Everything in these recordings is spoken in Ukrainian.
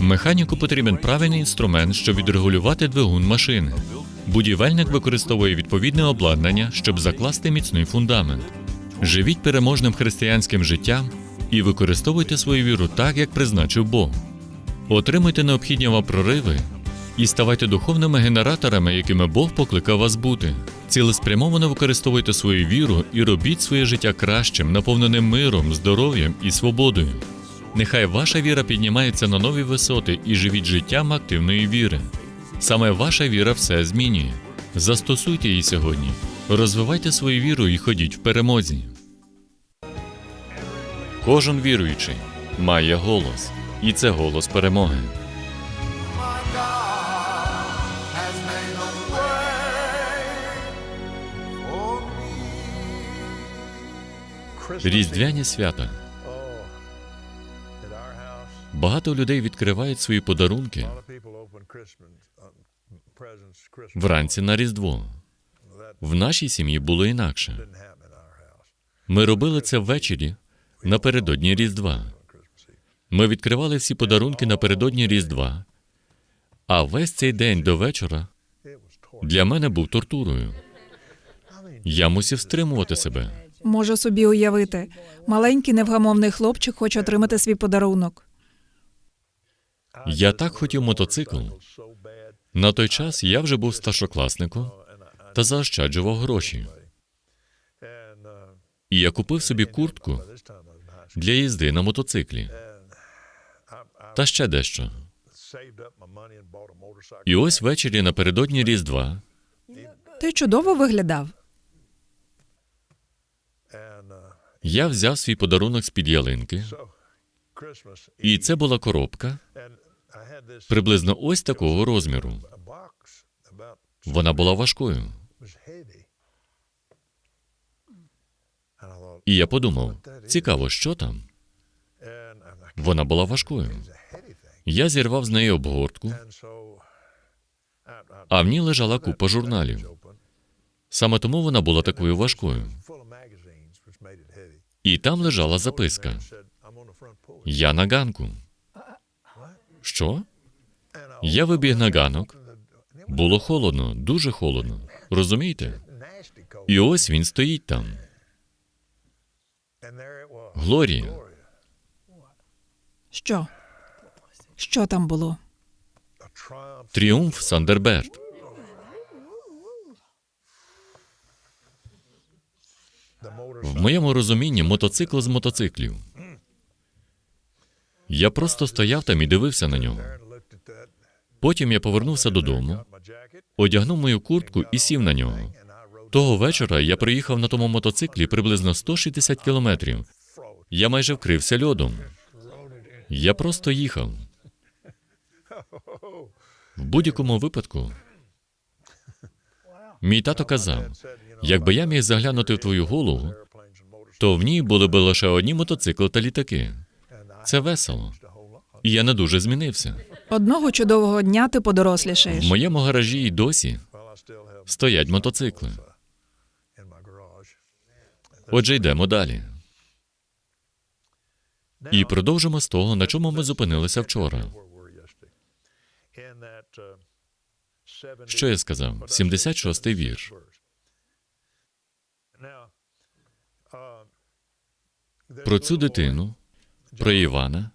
Механіку потрібен правильний інструмент, щоб відрегулювати двигун машини. Будівельник використовує відповідне обладнання, щоб закласти міцний фундамент. Живіть переможним християнським життям і використовуйте свою віру так, як призначив Бог. Отримуйте необхідні вам прориви і ставайте духовними генераторами, якими Бог покликав вас бути. Цілеспрямовано використовуйте свою віру і робіть своє життя кращим, наповненим миром, здоров'ям і свободою. Нехай ваша віра піднімається на нові висоти і живіть життям активної віри. Саме ваша віра все змінює. Застосуйте її сьогодні. Розвивайте свою віру і ходіть в перемозі. Кожен віруючий має голос, і це голос перемоги. Різдвяні свята. Багато людей відкривають свої подарунки вранці на Різдво. В нашій сім'ї було інакше. Ми робили це ввечері напередодні Різдва. Ми відкривали всі подарунки напередодні Різдва, а весь цей день до вечора для мене був тортурою. Я мусив стримувати себе. Можу собі уявити. Маленький невгамовний хлопчик хоче отримати свій подарунок. Я так хотів мотоцикл. На той час я вже був старшокласником та заощаджував гроші. І я купив собі куртку для їзди на мотоциклі та ще дещо. І ось ввечері напередодні Різдва Ти чудово виглядав. Я взяв свій подарунок з-під ялинки, і це була коробка приблизно ось такого розміру. Вона була важкою. І я подумав: цікаво, що там? Вона була важкою. Я зірвав з неї обгортку, а в ній лежала купа журналів. Саме тому вона була такою важкою. І там лежала записка. Я на ганку. Що? Я вибіг на ганок. Було холодно, дуже холодно. Розумієте? І ось він стоїть там. Глорія. Що? Що там було? Тріумф Сандерберт. В моєму розумінні мотоцикл з мотоциклів. Я просто стояв там і дивився на нього. Потім я повернувся додому, одягнув мою куртку і сів на нього. Того вечора я проїхав на тому мотоциклі приблизно 160 кілометрів. Я майже вкрився льодом. Я просто їхав. В будь-якому випадку. Мій тато казав: якби я міг заглянути в твою голову, то в ній були б лише одні мотоцикли та літаки. Це весело. І я не дуже змінився. Одного чудового дня ти В моєму гаражі й досі стоять мотоцикли. Отже, йдемо далі. І продовжимо з того, на чому ми зупинилися вчора. Where were we yesterday? In that, 70 Що я сказав? 76-й вірш. Про цю дитину, про Івана,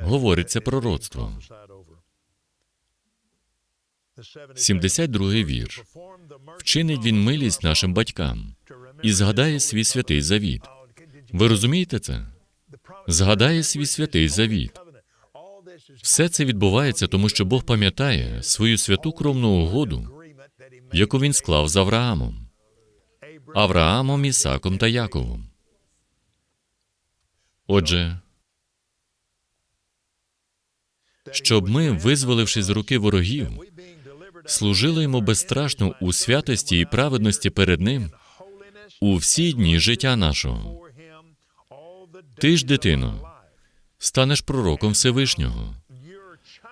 говориться prophesied over. 72-й вірш. Вчинить він милість нашим батькам і згадає свій святий завіт. Ви розумієте це? Згадає свій святий завіт. Все це відбувається, тому що Бог пам'ятає свою святу кровну угоду, яку він склав з Авраамом. Авраамом, Ісаком та Яковом. Отже, щоб ми, визволивши з руки ворогів, служили йому безстрашно у святості і праведності перед ним у всі дні життя нашого. Ти ж, дитино, станеш пророком Всевишнього,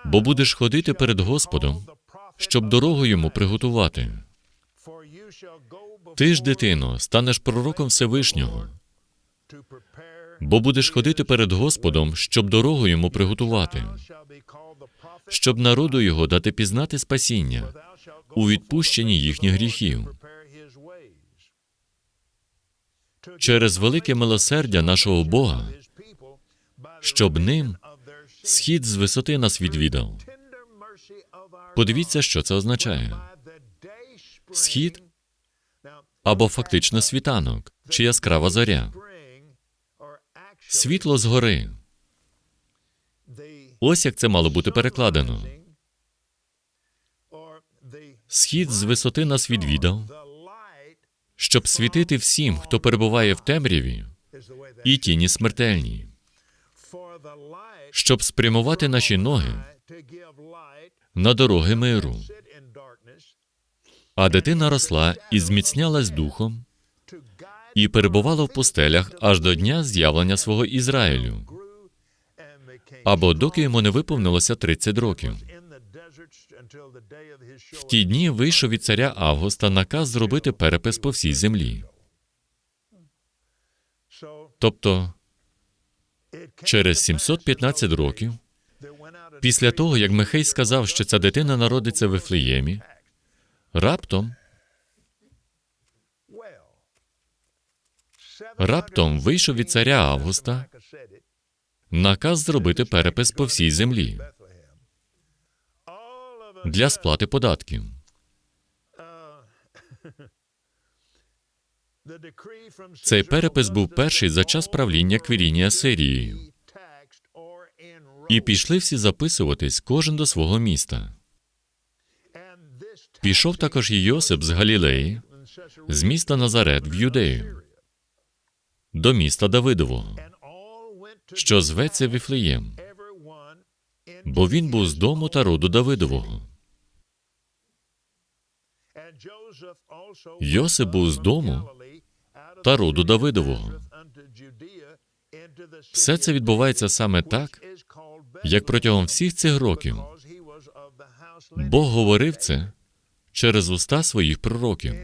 бо будеш ходити перед Господом, щоб дорогу йому приготувати. Ти ж, дитино, станеш пророком Всевишнього, бо будеш ходити перед Господом, щоб дорогу йому приготувати, щоб народу його дати пізнати спасіння у відпущенні їхніх гріхів. Через велике милосердя нашого Бога, щоб ним схід з висоти нас відвідав. Подивіться, що це означає: схід або фактично світанок чи яскрава зоря, світло згори. Ось як це мало бути перекладено. Схід з висоти нас відвідав, щоб світити всім, хто перебуває в темряві і тіні смертельні, щоб спрямувати наші ноги на дороги миру. А дитина росла і зміцнялась духом, і перебувала в пустелях аж до дня з'явлення свого Ізраїлю, або доки йому не виповнилося 30 років. В ті дні вийшов від царя Августа наказ зробити перепис по всій землі. Тобто, через 715 років, після того, як Михей сказав, що ця дитина народиться в Вифлеємі, раптом, раптом вийшов від царя Августа наказ зробити перепис по всій землі для сплати податків. Цей перепис був перший за час правління Квірінія Сирією. І пішли всі записуватись кожен до свого міста. Пішов також і Йосип з Галілеї, з міста Назарет в Юдею, до міста Давидового, що зветься Віфлеєм, бо він був з дому та роду Давидового. Йосип був з дому та роду Давидового. Все це відбувається саме так, як протягом всіх цих років Бог говорив це через уста своїх пророків.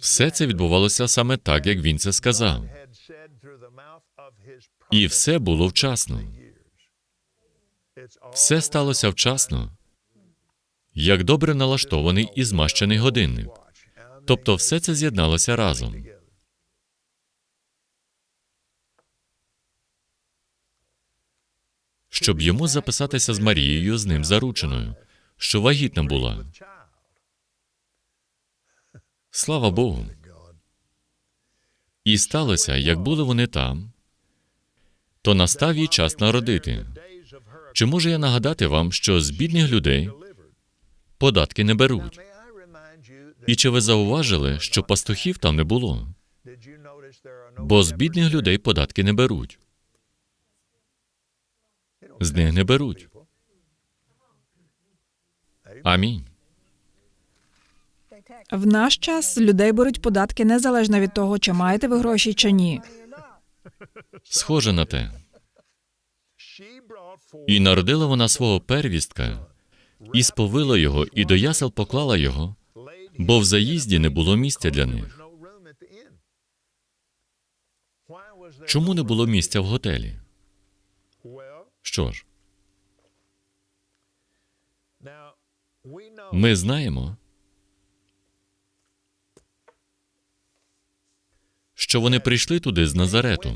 Все це відбувалося саме так, як він це сказав. І все було вчасно. Все сталося вчасно, як добре налаштований і змащений годинник. Тобто все це з'єдналося разом. Щоб йому записатися з Марією, з ним зарученою, що вагітна була. Слава Богу. І сталося, як були вони там, то настав їй час народити. Чи можу я нагадати вам, що з бідних людей податки не беруть? І чи ви зауважили, що пастухів там не було? Бо з бідних людей податки не беруть. З них не беруть. Амінь. В наш час людей беруть податки незалежно від того, чи маєте ви гроші чи ні. Схоже на те. І народила вона свого первістка, і сповила його, і до ясел поклала його, бо в заїзді не було місця для них. Чому не було місця в готелі? Що ж, ми знаємо, що вони прийшли туди з Назарету.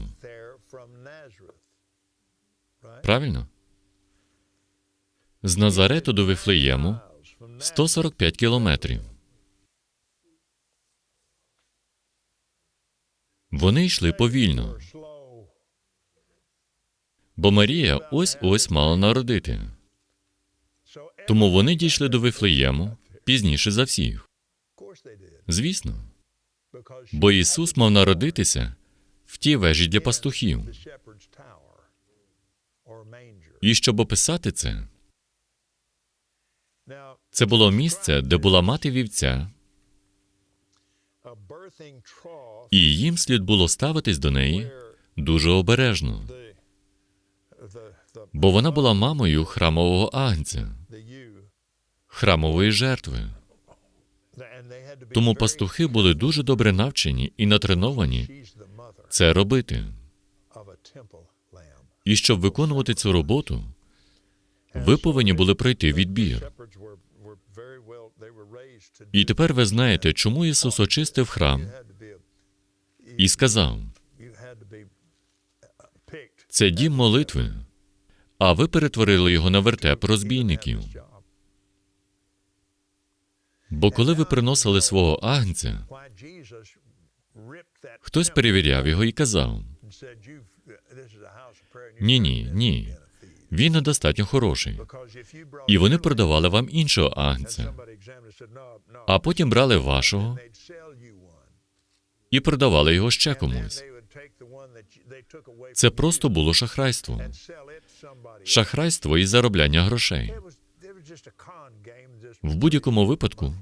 Правильно? З Назарету до Вифлеєму 145 кілометрів. Вони йшли повільно, бо Марія ось ось мала народити. Тому вони дійшли до Вифлеєму пізніше за всіх. Звісно, бо Ісус мав народитися в тій вежі для пастухів. І щоб описати це, це було місце, де була мати вівця, і їм слід було ставитись до неї дуже обережно, бо вона була мамою храмового агнця, храмової жертви. Тому пастухи були дуже добре навчені і натреновані це робити. І щоб виконувати цю роботу, ви повинні були пройти відбір. І тепер ви знаєте, чому Ісус очистив храм і сказав: це дім молитви, а ви перетворили його на вертеп розбійників. Бо коли ви приносили свого агнця, хтось перевіряв його і казав: ні, ні, ні, він недостатньо хороший. І вони продавали вам іншого агнця, а потім брали вашого і продавали його ще комусь. Це просто було шахрайство. Шахрайство і заробляння грошей. В будь-якому випадку,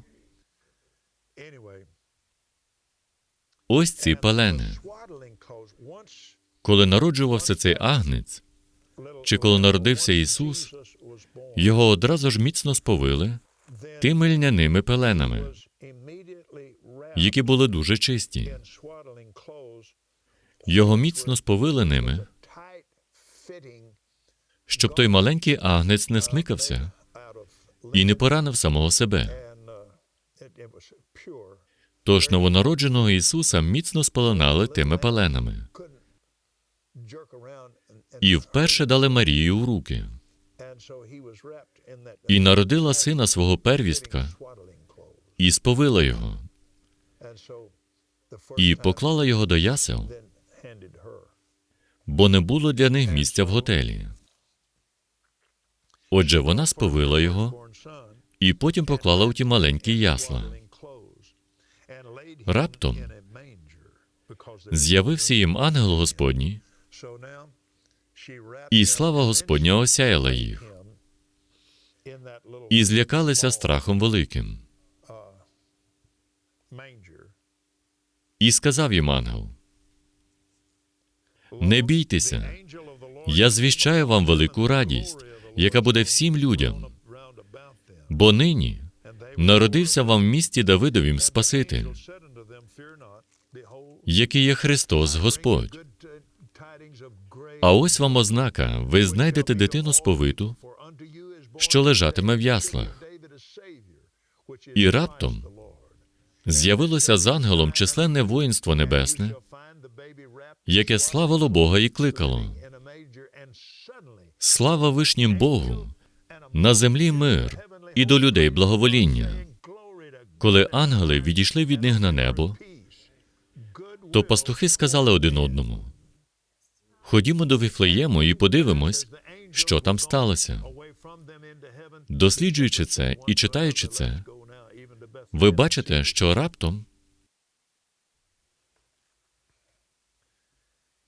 ось ці палени. Коли народжувався цей агнець, чи коли народився Ісус, його одразу ж міцно сповили тими льняними пеленами, які були дуже чисті. Його міцно сповили ними, щоб той маленький агнець не смикався і не поранив самого себе. Тож новонародженого Ісуса міцно спеленали тими паленами і вперше дали Марії у руки, і народила сина свого первістка, і сповила його, і поклала його до ясел, бо не було для них місця в готелі. Отже, вона сповила його і потім поклала у ті маленькі ясла. Раптом з'явився їм ангел Господній, і слава Господня осяяла їх, і злякалися страхом великим. І сказав їм ангел: Не бійтеся, я звіщаю вам велику радість, яка буде всім людям, бо нині народився вам в місті Давидовім Спаситель, який є Христос Господь. А ось вам ознака: ви знайдете дитину сповиту, що лежатиме в яслах. І раптом з'явилося з ангелом численне воїнство небесне, яке славило Бога і кликало. Слава вишнім Богу, на землі мир і до людей благовоління. Коли ангели відійшли від них на небо, то пастухи сказали один одному: Ходімо до Віфлеєму і подивимось, що там сталося. Досліджуючи це і читаючи це, ви бачите, що раптом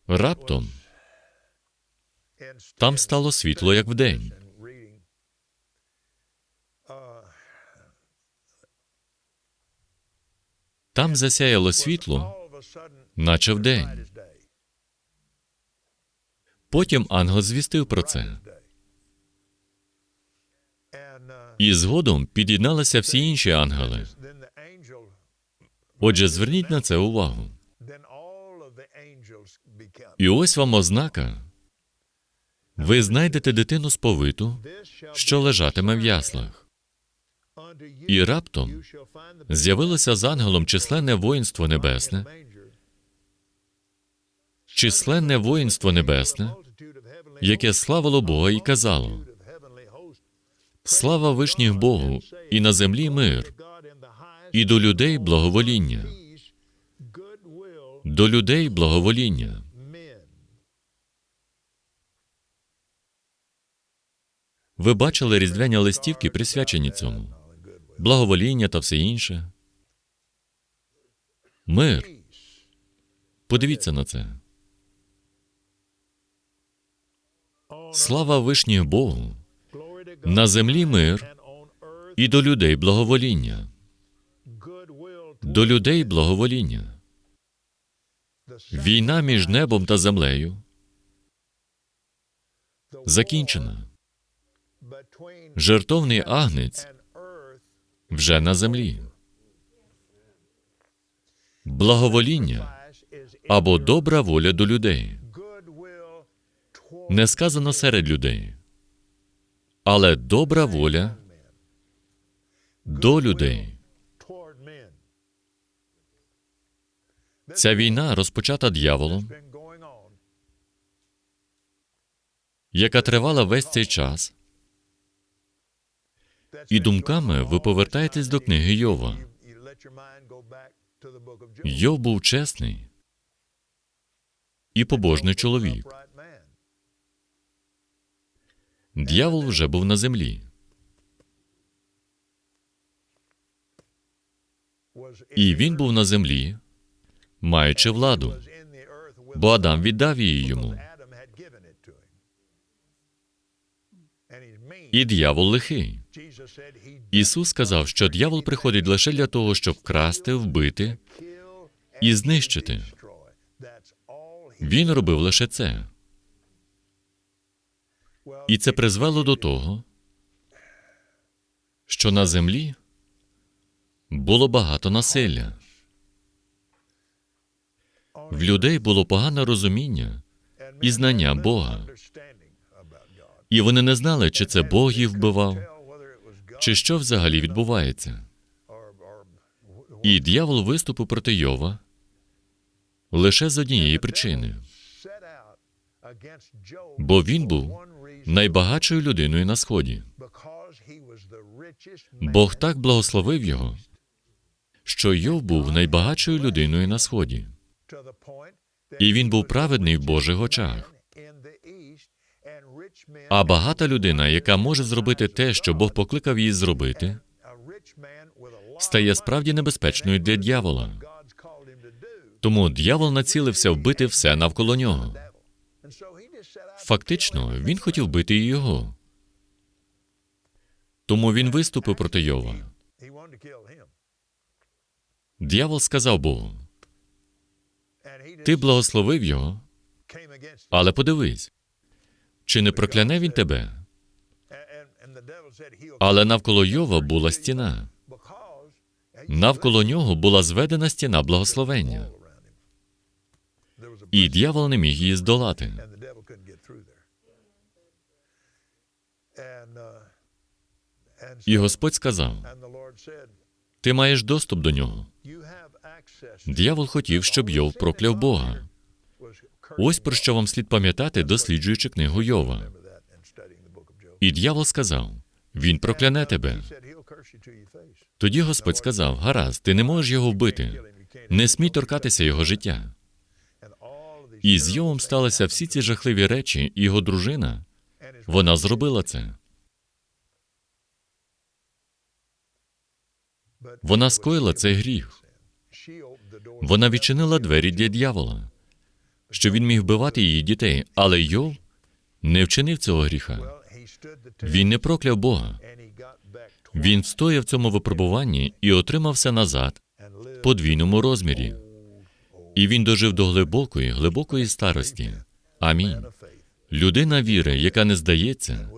раптом там стало світло, як вдень. Там засяяло світло, наче вдень. Потім ангел звістив про це. І згодом під'єдналися всі інші ангели. Отже, зверніть на це увагу. І ось вам ознака. Ви знайдете дитину сповиту, що лежатиме в яслах. І раптом з'явилося з ангелом численне воїнство небесне, численне воїнство небесне, яке славило Бога і казало: Слава вишніх Богу, і на землі мир, і до людей благовоління, до людей благовоління. Ви бачили різдвяні листівки, присвячені цьому, благовоління та все інше. Мир. Подивіться на це. Слава вишніх Богу, на землі мир і до людей благовоління. До людей благовоління. Війна між небом та землею закінчена. Жертовний агнець вже на землі. Благовоління або добра воля до людей. Не сказано серед людей, але добра воля до людей. Ця війна розпочата дьяволом, яка тривала весь цей час, і думками ви повертаєтесь до книги Йова. Йов був чесний і побожний чоловік. Д'явол вже був на землі, і він був на землі, маючи владу, бо Адам віддав її йому. І д'явол лихий. Ісус сказав, що д'явол приходить лише для того, щоб вкрасти, вбити і знищити. Він робив лише це. І це призвело до того, що на землі було багато насилля. В людей було погане розуміння і знання Бога. І вони не знали, чи це Бог їх вбивав, чи що взагалі відбувається. І дьявол виступив проти Йова лише з однієї причини, бо він був найбагатшою людиною на сході. Бог так благословив його, що Йов був найбагатшою людиною на сході, і він був праведний в Божих очах. А багата людина, яка може зробити те, що Бог покликав її зробити, стає справді небезпечною для дьявола. Тому дьявол націлився вбити все навколо нього. Фактично, він хотів бити і його. Тому він виступив проти Йова. Д'явол сказав Богу: Ти благословив його, але подивись, чи не прокляне він тебе? Але навколо Йова була стіна. Навколо нього була зведена стіна благословення, і дьявол не міг її здолати. І Господь сказав: Ти маєш доступ до нього. Д'явол хотів, щоб Йов прокляв Бога. Ось про що вам слід пам'ятати, досліджуючи книгу Йова. І д'явол сказав: Він прокляне тебе. Тоді Господь сказав: Гаразд, ти не можеш його вбити, не смій торкатися його життя. І з Йовом сталися всі ці жахливі речі, і його дружина, вона зробила це. Вона скоїла цей гріх. Вона відчинила двері для дьявола, що він міг вбивати її дітей, але Йов не вчинив цього гріха. Він не прокляв Бога. Він встояв в цьому випробуванні і отримав все назад в подвійному розмірі. І він дожив до глибокої, глибокої старості. Амінь. Людина віри, яка не здається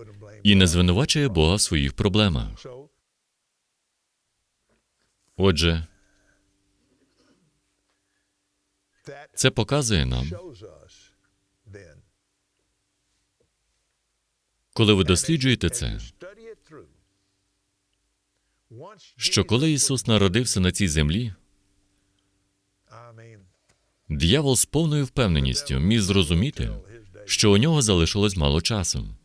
і не звинувачує Бога в своїх проблемах. Отже, це показує нам, коли ви досліджуєте це, що коли Ісус народився на цій землі, диявол з повною впевненістю міг зрозуміти, що у нього залишилось мало часу.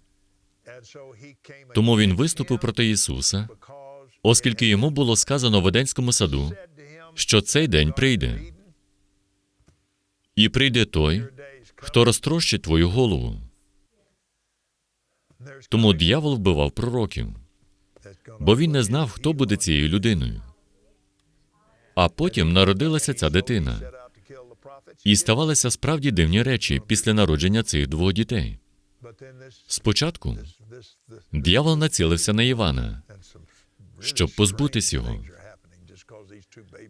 Тому він виступив проти Ісуса, оскільки йому було сказано в Едемському саду, що цей день прийде, і прийде той, хто розтрощить твою голову. Тому диявол вбивав пророків, бо він не знав, хто буде цією людиною. А потім народилася ця дитина, і ставалися справді дивні речі після народження цих двох дітей. Спочатку диявол націлився на Івана, щоб позбутись його.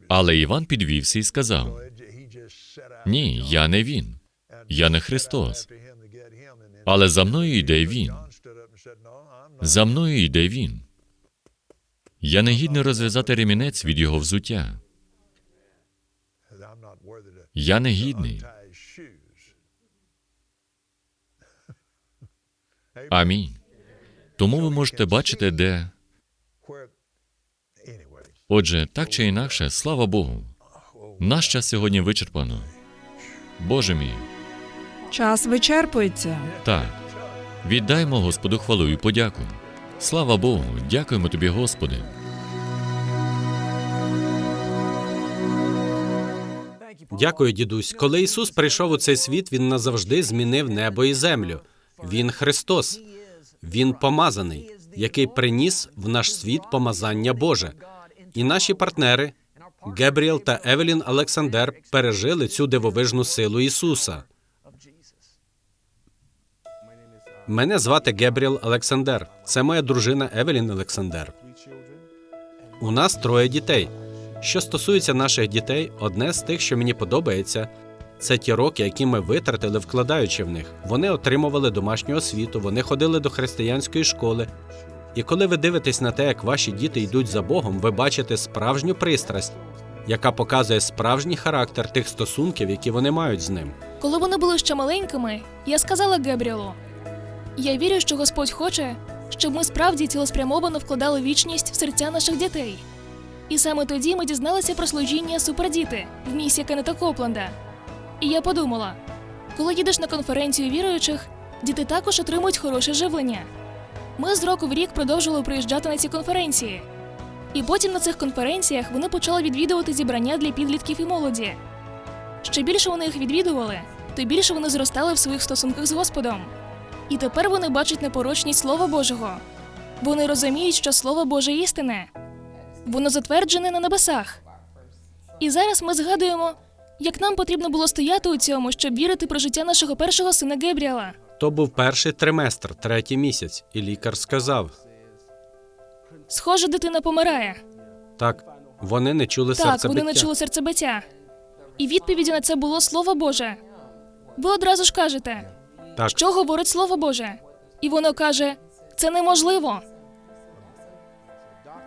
Але Іван підвівся і сказав: Ні, я не він, я не Христос. Але за мною йде він. За мною йде він. Я не гідний розв'язати ремінець від його взуття. Я не гідний. Амінь. Тому ви можете бачити, де. Отже, так чи інакше, слава Богу. Наш час сьогодні вичерпано. Боже мій, Час вичерпується. так. Віддаймо Господу хвалу і подяку. Слава Богу, дякуємо тобі, Господи. Дякую, дідусь. Коли Ісус прийшов у цей світ, Він назавжди змінив небо і землю. Він Христос, Він помазаний, який приніс в наш світ помазання Боже. І наші партнери Гебріел та Евелін Олександр пережили цю дивовижну силу Ісуса. Мене звати Гебріел Олександр. Це моя дружина Евелін Олександр. У нас троє дітей. Що стосується наших дітей, одне з тих, що мені подобається, це ті роки, які ми витратили, вкладаючи в них. Вони отримували домашню освіту, вони ходили до християнської школи. І коли ви дивитесь на те, як ваші діти йдуть за Богом, ви бачите справжню пристрасть, яка показує справжній характер тих стосунків, які вони мають з ним. Коли вони були ще маленькими, я сказала Гебріелу: Я вірю, що Господь хоче, щоб ми справді цілеспрямовано вкладали вічність в серця наших дітей. І саме тоді ми дізналися про служіння супердіти в місії Кеннета Копленда. І я подумала: коли їдеш на конференцію віруючих, діти також отримують хороше живлення. Ми з року в рік продовжували приїжджати на ці конференції. І потім на цих конференціях вони почали відвідувати зібрання для підлітків і молоді. Що більше вони їх відвідували, то більше вони зростали в своїх стосунках з Господом. І тепер вони бачать непорочність Слова Божого. Вони розуміють, що Слово Боже істине. Воно затверджене на небесах. І зараз ми згадуємо, як нам потрібно було стояти у цьому, щоб вірити про життя нашого першого сина Гебріела. То був перший триместр, третій місяць, і лікар сказав: Схоже, дитина помирає. так, вони не чули Так, вони не чули серцебиття. І відповіддю на це було Слово Боже. Ви одразу ж кажете, Так, що говорить Слово Боже? І воно каже: це неможливо,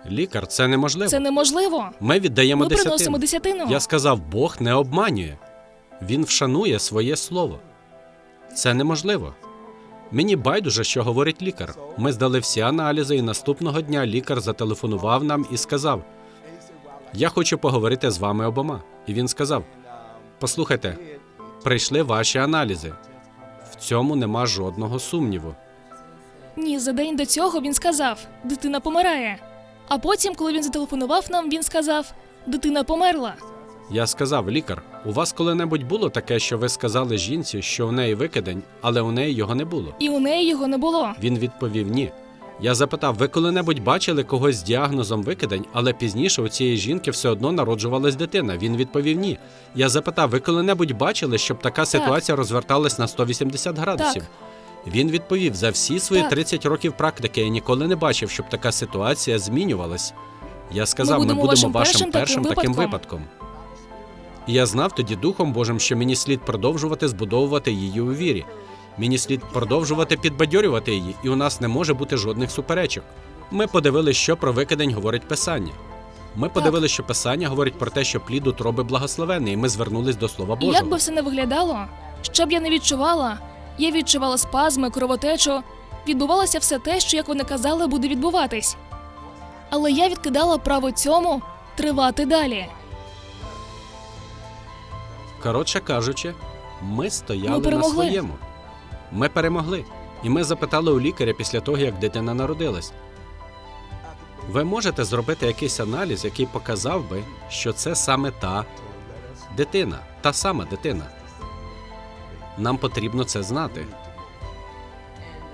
лікар, це неможливо. це неможливо. Ми віддаємо Ми десятину. приносимо десятину. Я сказав, Бог не обманює. Він вшанує своє слово. Це неможливо. Мені байдуже, що говорить лікар. Ми здали всі аналізи, і наступного дня лікар зателефонував нам і сказав: Я хочу поговорити з вами обома. І він сказав: Послухайте, прийшли ваші аналізи. В цьому нема жодного сумніву. Ні, за день до цього він сказав: дитина помирає. А потім, коли він зателефонував нам, він сказав: дитина померла. Я сказав, лікар, у вас коли-небудь було таке, що ви сказали жінці, що в неї викидень, але у неї його не було. І у неї його не було. Він відповів ні. Я запитав, ви коли-небудь бачили когось з діагнозом викидень, але пізніше у цієї жінки все одно народжувалась дитина. Він відповів ні. Я запитав, ви коли-небудь бачили, щоб така ситуація розверталась на 180 градусів? Він відповів: за всі свої Так. 30 років практики я ніколи не бачив, щоб така ситуація змінювалась. Я сказав, ми будемо будемо, вашим вашим першим першим таким таким випадком. І я знав тоді Духом Божим, що мені слід продовжувати збудовувати її у вірі. Мені слід продовжувати підбадьорювати її, і у нас не може бути жодних суперечок. Ми подивилися, що про викидень говорить Писання. Ми подивилися, що Писання говорить про те, що плід утроби благословений, і ми звернулись до Слова І Божого. як би все не виглядало, що б я не відчувала, я відчувала спазми, кровотечу, відбувалося все те, що, як вони казали, буде відбуватись. Але я відкидала право цьому тривати далі. Коротше кажучи, ми стояли Ми на своєму. Ми перемогли. І ми запитали у лікаря після того, як дитина народилась. Ви можете зробити якийсь аналіз, який показав би, що це саме та дитина, та сама дитина. Нам потрібно це знати.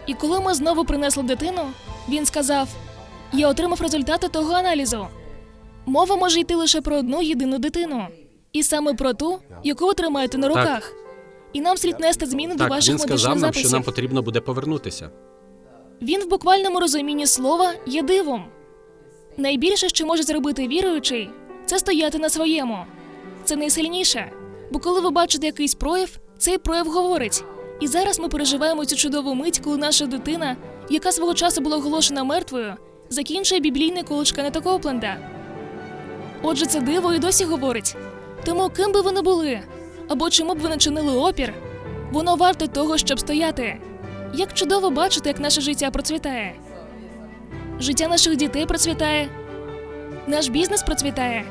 І коли ми знову принесли дитину, він сказав: Я отримав результати того аналізу. Мова може йти лише про одну єдину дитину, і саме про ту, яку ви тримаєте на руках. І нам слід нести зміни до Так, ваших він сказав медичних нам, що нам потрібно буде повернутися. Він в буквальному розумінні слова є дивом. Найбільше, що може зробити віруючий, це стояти на своєму. Це найсильніше. Бо коли ви бачите якийсь прояв, цей прояв говорить. І зараз ми переживаємо цю чудову мить, коли наша дитина, яка свого часу була оголошена мертвою, закінчує біблійний коледж Кеннета Копленда. Отже, це диво і досі говорить. Тому ким би ви не були, або чому б ви не чинили опір, воно варте того, щоб стояти. Як чудово бачити, як наше життя процвітає. Життя наших дітей процвітає, наш бізнес процвітає,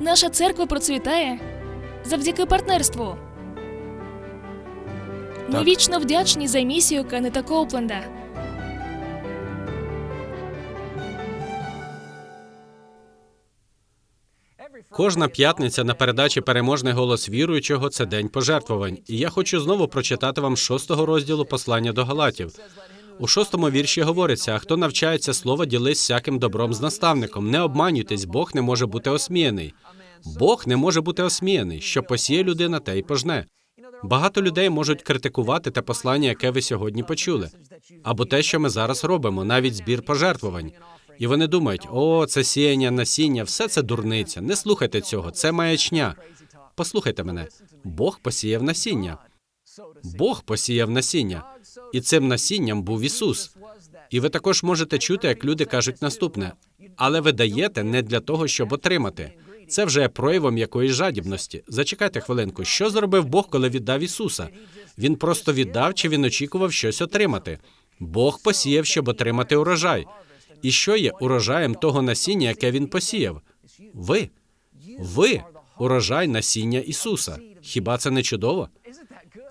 наша церква процвітає завдяки партнерству. Ми Так. вічно вдячні за місію Кеннета Коупленда. Кожна п'ятниця на передачі Переможний голос віруючого це день пожертвувань. І я хочу знову прочитати вам шостого розділу послання до Галатів. У шостому вірші говориться: а хто навчається слова, ділись всяким добром з наставником. Не обманюйтесь, Бог не може бути осміяний. Бог не може бути осміяний. Що посіє людина, те й пожне. Багато людей можуть критикувати те послання, яке ви сьогодні почули, або те, що ми зараз робимо, навіть збір пожертвувань. І вони думають: о, це сіяння насіння, все це дурниця. Не слухайте цього, це маячня. Послухайте мене, Бог посіяв насіння. Бог посіяв насіння, і цим насінням був Ісус. І ви також можете чути, як люди кажуть наступне: але ви даєте не для того, щоб отримати. Це вже є проявом якоїсь жадібності. Зачекайте хвилинку, що зробив Бог, коли віддав Ісуса? Він просто віддав чи він очікував щось отримати? Бог посіяв, щоб отримати урожай. І що є урожаєм того насіння, яке він посіяв? Ви. Ви урожай насіння Ісуса. Хіба це не чудово?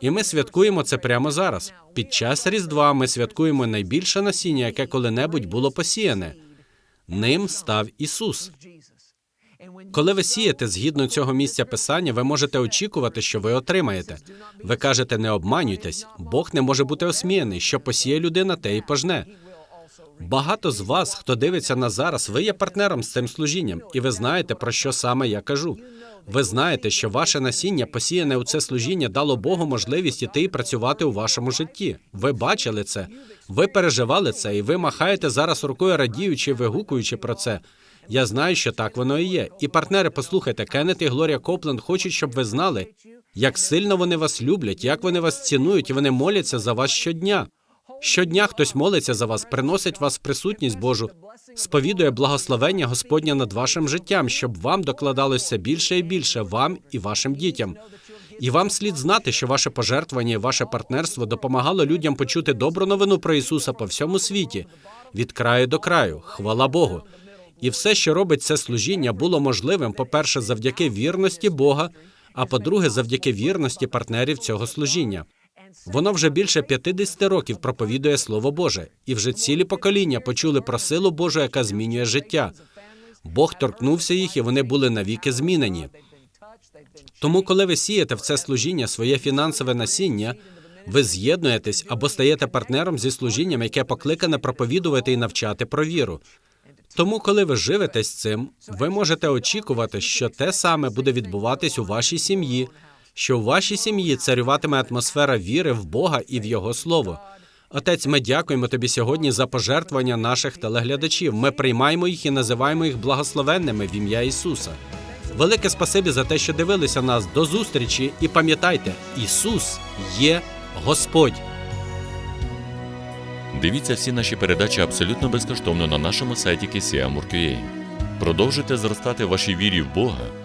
І ми святкуємо це прямо зараз. Під час Різдва ми святкуємо найбільше насіння, яке коли-небудь було посіяне. Ним став Ісус. Коли ви сієте згідно цього місця писання, ви можете очікувати, що ви отримаєте. Ви кажете, не обманюйтесь, Бог не може бути осміяний, що посіє людина, те й пожне. Багато з вас, хто дивиться на зараз, ви є партнером з цим служінням, і ви знаєте, про що саме я кажу. Ви знаєте, що ваше насіння, посіяне у це служіння, дало Богу можливість іти і працювати у вашому житті. Ви бачили це, ви переживали це, і ви махаєте зараз рукою, радіючи, вигукуючи про це. Я знаю, що так воно і є. І партнери, послухайте, Кеннет і Глорія Копленд хочуть, щоб ви знали, як сильно вони вас люблять, як вони вас цінують, і вони моляться за вас щодня. Щодня хтось молиться за вас, приносить вас в присутність Божу, сповідує благословення Господня над вашим життям, щоб вам докладалося більше і більше вам і вашим дітям. І вам слід знати, що ваше пожертвування і ваше партнерство допомагало людям почути добру новину про Ісуса по всьому світі від краю до краю. Хвала Богу. І все, що робить це служіння, було можливим, по-перше, завдяки вірності Бога, а по-друге, завдяки вірності партнерів цього служіння. Воно вже більше 50 років проповідує Слово Боже, і вже цілі покоління почули про силу Божу, яка змінює життя. Бог торкнувся їх, і вони були навіки змінені. Тому, коли ви сієте в це служіння своє фінансове насіння, ви з'єднуєтесь або стаєте партнером зі служінням, яке покликане проповідувати і навчати про віру. Тому, коли ви живетесь цим, ви можете очікувати, що те саме буде відбуватись у вашій сім'ї, що у вашій сім'ї царюватиме атмосфера віри в Бога і в Його Слово. Отець, ми дякуємо тобі сьогодні за пожертвування наших телеглядачів. Ми приймаємо їх і називаємо їх благословенними в ім'я Ісуса. Велике спасибі за те, що дивилися нас. До зустрічі, і пам'ятайте, Ісус є Господь. Дивіться всі наші передачі абсолютно безкоштовно на нашому сайті KCM.UA. Продовжуйте зростати в вашій вірі в Бога